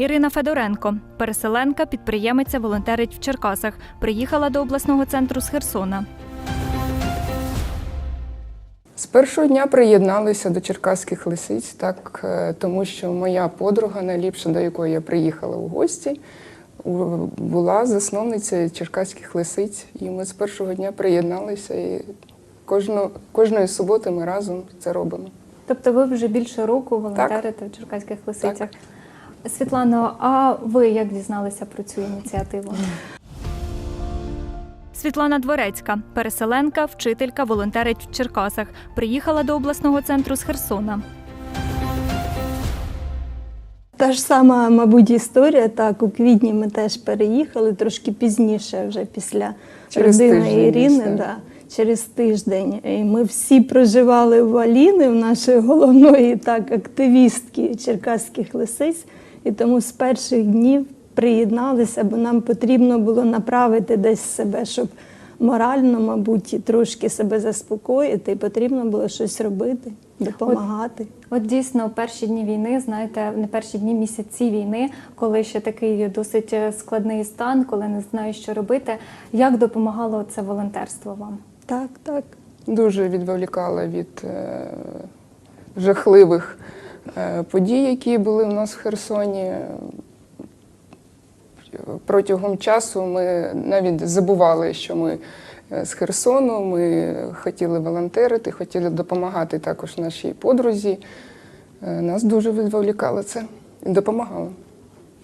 Ірина Федоренко, переселенка, підприємиця, волонтерить в Черкасах. Приїхала до обласного центру з Херсона. З першого дня приєдналися до черкаських лисиць, так е, тому що моя подруга, найліпша, до якої я приїхала у гості, була засновницею черкаських лисиць. І ми з першого дня приєдналися. І кожну, кожної суботи ми разом це робимо. Тобто ви вже більше року волонтерите в Черкаських лисицях. Світлано, а ви як дізналися про цю ініціативу? Світлана Дворецька, переселенка, вчителька, волонтерить в Черкасах. Приїхала до обласного центру з Херсона. Та ж сама, мабуть, історія. Так, у квітні ми теж переїхали, трошки пізніше, вже після Через родини тиждень Ірини. Да, через тиждень. І ми всі проживали в Аліни, в нашої головної так, активістки черкаських лисиць. І тому з перших днів приєдналися, бо нам потрібно було направити десь себе, щоб морально, мабуть, трошки себе заспокоїти, і потрібно було щось робити, допомагати. От дійсно перші дні війни, знаєте, не перші дні місяці війни, коли ще такий досить е, складний стан, коли не знаєш, що робити. Як допомагало це волонтерство вам? Так, так. Дуже відволікала від е, жахливих е, подій, які були у нас в Херсоні. Протягом часу ми навіть забували, що ми е, з Херсону, ми хотіли волонтерити, хотіли допомагати також нашій подрузі. Е, Нас дуже відволікало це і допомагало.